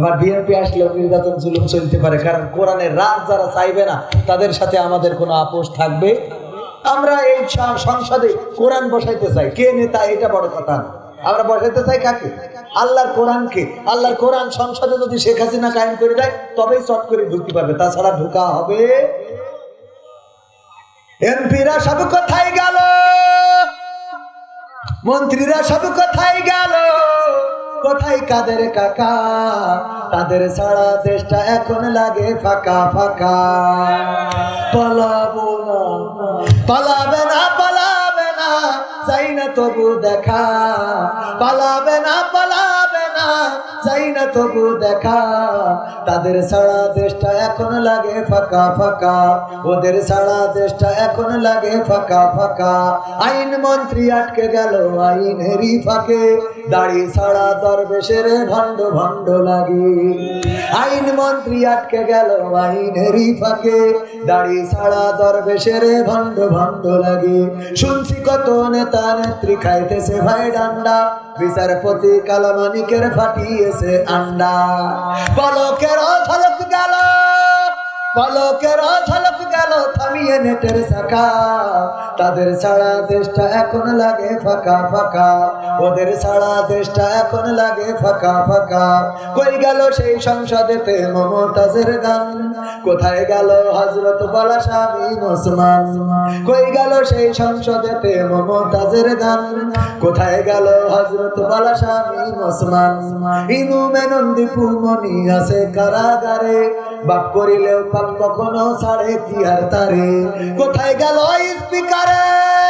আবার বিএনপি আসলেও নির্যাতন জুলুম চলতে পারে, কারণ কোরআনের রাজ যারা চাইবে না, তাদের সাথে আমাদের কোনো আপোষ থাকবে? আমরা এই সংসদে কোরআন বসাইতে চাই। কে নেতা, এটা বড় কথা। আমরা বসাইতে চাই কাকে? আল্লাহর কোরআনকে। আল্লাহর কোরআন সংসদে যদি শেখ হাসিনা কায়েম করে দেয়, তবেই চট করে ঢুকতে পারবে। তাছাড়া ঢুকা হবে? এমপিরা সব কোথায় গেল? মন্ত্রীরা সব কোথায় গেল? কোথায় কাদের কাকা? তাদের সারা দেশটা এখন লাগে ফাঁকা ফাঁকা। পালাবো না। পালাবে না পালাবে না চাই না তবু দেখা। পালাবে না পালাবে না না তবু দেখা। তাদের সারা দেশটা এখন লাগে ফাঁকা ফাঁকা। ওদের সারা দেশটা এখন লাগে ফাঁকা ফাঁকা। আইন মন্ত্রী আটকে গেল আইনেরই ফাঁকে। দাড়ি ছাড়া দরবেশের ভণ্ড ভণ্ড লাগে। আইন মন্ত্রী আটকে গেল আইনেরই ফাঁকে। দাড়ি ছাড়া দরবেশের ভণ্ড ভণ্ড লাগে। শুনছি কত নেতা নেত্রী খাইতেছে ভাই ডান্ডা। বিচারপতি কালামানিকের ফাটিয়েছে আন্ডা পলকের ঝলক পলকের ঝলক গেল, থামিয়ে নেটের শাখা। তাদের সারা দেশটা এখন লাগে ফাঁকা ফাঁকা। ওদের সারা দেশটা এখন লাগে ফাঁকা ফাঁকা। কই গেল সেই সংসদেতে মমতাজের গান? কোথায় গেল হজরত বলা স্বামী ওসমান কই গেল সেই সংসদেতে মমতাজের গান? কোথায় গেল হজরত বলা স্বামী ওসমান ইনু মেনন্দি পুমনি আছে কারাগারে। বাপ করিলেও পাপ কখনো সাড়ে কি আর তারে? কোথায় গেল স্পিকারের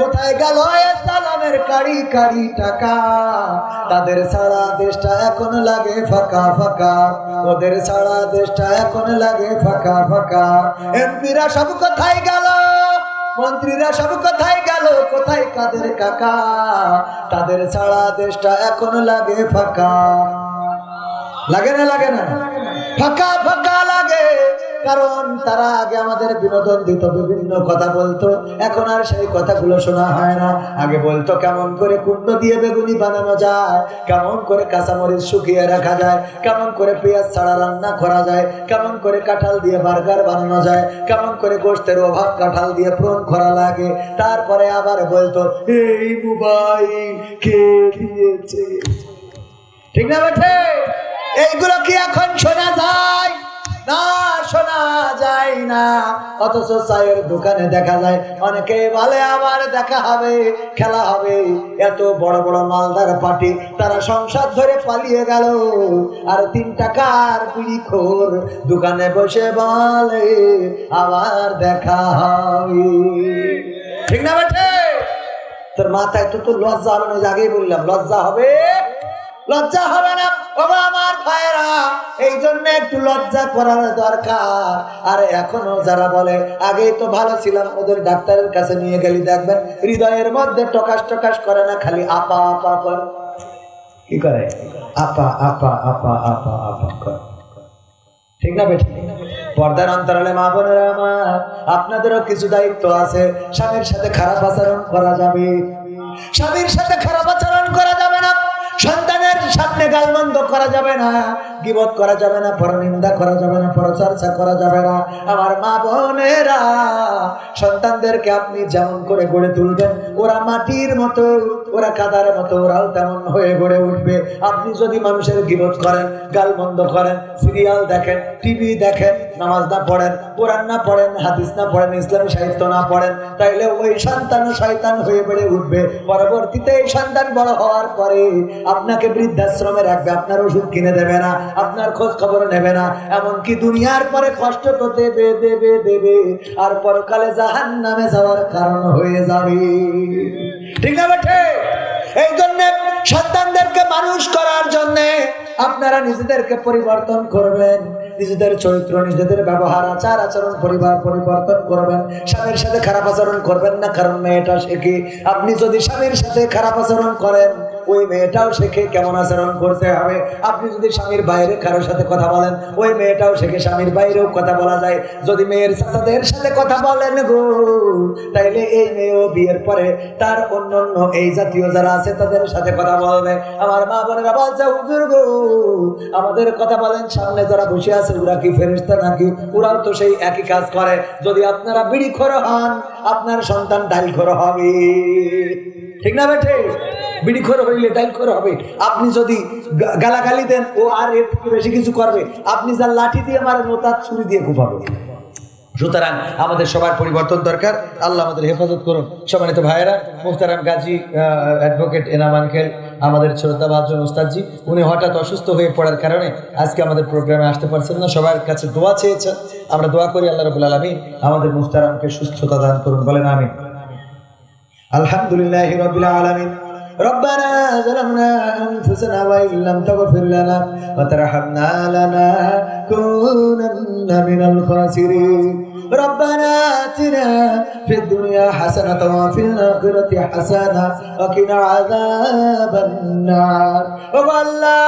কোথায় গেল সালামের কাড়ি কাড়ি টাকা? তাদের সারা দেশটা এখন লাগে ফাঁকা ফাঁকা। ওদের সারা দেশটা এখন লাগে ফাঁকা ফাঁকা। এমপিরা সব কোথায় গেল? মন্ত্রীরা সব কোথায় গেল? কোথায় কাদের কাকা? তাদের সারা দেশটা এখন লাগে ফাঁকা। লাগে না লাগে না? ফাঁকা ফাঁকা কারণ তারা আগে আমাদের বিনোদন দিত, বিভিন্ন কথা বলতো। এখন আর সেই কথাগুলো শোনা হয় না। আগে বলতো কেমন করে কুণ্ড দিয়ে বেগুনি বানানো যায়, কেমন করে কাঁচামরিচ শুকিয়ে রাখা যায়, কেমন করে পেঁয়াজ ছাড়া রান্না করা যায়, কেমন করে কাঁঠাল দিয়ে বার্গার বানানো যায়, কেমন করে গোষ্ঠের অভাব কাঁঠাল দিয়ে প্রণ করা লাগে। তারপরে আবার বলতো, এই মোবাইল কে দিয়েছে? ঠিক না বেঠে? এইগুলো কি এখন শোনা যায়? না। শোনা যায় না। অথচ চায়ের দোকানে দেখা যায়, অনেকে বলে, আবার দেখা হবে, খেলা হবে। এত বড় বড় মালদার পার্টি, তারা সংসার ধরে পালিয়ে গেল। আর তিন টাকার বিড়ি খোর দোকানে বসে বলে, আবার দেখা হবে। ঠিক না বেঠে? তোর মাথায় তো তোর লজ্জা হবে না আগেই বললাম, লজ্জা হবে? লজ্জা হবে না? বাবা আমার ভাইরা এই জন্য একটু লজ্জা করার দরকার। আর এখনও যারা বলে, আগেই তো ভালো ছিলাম, ওদের ডাক্তারের কাছে নিয়ে গেলি, দেখবেন হৃদয়ের মধ্যে টকাশ টকাশ করে না, খালি আপা আপা করে। কি করে? আপা আপা আপা আপা আপা করে। ঠিক না বেঠিক পর্দার অন্তরালে মা বোনেরা আমার, আপনাদেরও কিছু দায়িত্ব আছে। স্বামীর সাথে খারাপ আচরণ করা যাবে। স্বামীর সাথে খারাপ আচরণ করা যাবে না সন্তানের সামনে গালমন্দ করা যাবে না, গিবত করা যাবে না পরনিন্দা করা যাবে না পরচর্চা করা যাবে না। আমার মা বোনেরা, সন্তানদেরকে আপনি যেমন করে গড়ে তুলবেন, ওরা মাটির মতো, ওরা কাদার মতো, ওরাও তেমন হয়ে গড়ে উঠবে। আপনি যদি মানুষের গিবত করেন গালমন্দ করেন, সিরিয়াল দেখেন, টিভি দেখেন, নামাজ না পড়েন, কোরআন না পড়েন, হাদিস না পড়েন, ইসলামী সাহিত্য না পড়েন, তাইলে ওই সন্তান শয়তান হয়ে বেড়ে উঠবে। পরবর্তীতে এই সন্তান বড় হওয়ার পরে আপনাকে বৃদ্ধাশ্রমে রাখবে, আপনার ওষুধ কিনে দেবে না, আপনার খোঁজ খবর নেবে না, এমনকি দুনিয়ার পরে কষ্ট তো দেবে দেবে দেবে, আর পরকালে জাহান নামে যাওয়ার কারণ হয়ে যাবে। ঠিক না বেঠে? এই জন্য সন্তানদেরকে মানুষ করার জন্য আপনারা নিজেদেরকে পরিবর্তন করবেন, নিজেদের চরিত্র, নিজেদের ব্যবহার, আচার আচরণ, পরিবার পরিবর্তন করবেন, স্বামীর সাথে খারাপ আচরণ করবেন না, কারণ মেয়েটা শেখে আপনি যদি স্বামীর সাথে খারাপ আচরণ করেন ওই মেয়েটাও শেখে কেমন আচরণ করতে হবে। আপনি যদি স্বামীর বাইরে কারোর সাথে কথা বলেন, ওই মেয়েটাও শেখে স্বামীর বাইরেও কথা বলা যায়। যদি মেয়ের চাচাদের সাথে কথা বলেন গো, তাইলে এই মেয়েও বিয়ের পরে তার অন্য অন্য এই জাতীয় যারা আছে, তাদের সাথে কথা বলবে। আমার মা বোনেরা বলছে, হুজুর গো, আমাদের কথা বলেন, সামনে যারা বসে আছে, ওরা কি ফেরিস্তা নাকি? ওরাও তো সেই একই কাজ করে। যদি আপনারা বিড়ি খোর হন, আপনার সন্তান ডাইল খোর হবে। ঠিক না বেঠে? বিড়ি খোর হইলে ডাইল হবে। আপনি যদি গালাগালি দেন, ও আর এর থেকে বেশি কিছু করবে। আপনি যার লাঠি দিয়ে মারেন, ও তার ছুরি দিয়ে কুপাবে সুতরাং আমাদের সবার পরিবর্তন দরকার। আল্লাহ আমাদের হেফাজত করুন। সম্মানিত ভাইয়েরা মুখতারাম গাজী অ্যাডভোকেট এনামান খেল আমাদের শ্রদ্ধা ভাজন ওস্তাদজি, উনি হঠাৎ অসুস্থ হয়ে পড়ার কারণে আজকে আমাদের প্রোগ্রামে আসতে পারছেন না। সবার কাছে দোয়া চেয়েছেন। আমরা দোয়া করি আল্লাহ রবুল আলমী আমাদের মুখতারামকে সুস্থতা দান করুন। বলেন আমি আলহামদুলিল্লাহ রবিল আলমিন। ربنا ظلمنا أنفسنا وإن لم تغفر لنا وترحمنا لنكونن من الخاسرين. ربنا آتنا في الدنيا حسنة وفي الآخرة حسنة وقنا عذاب النار. والله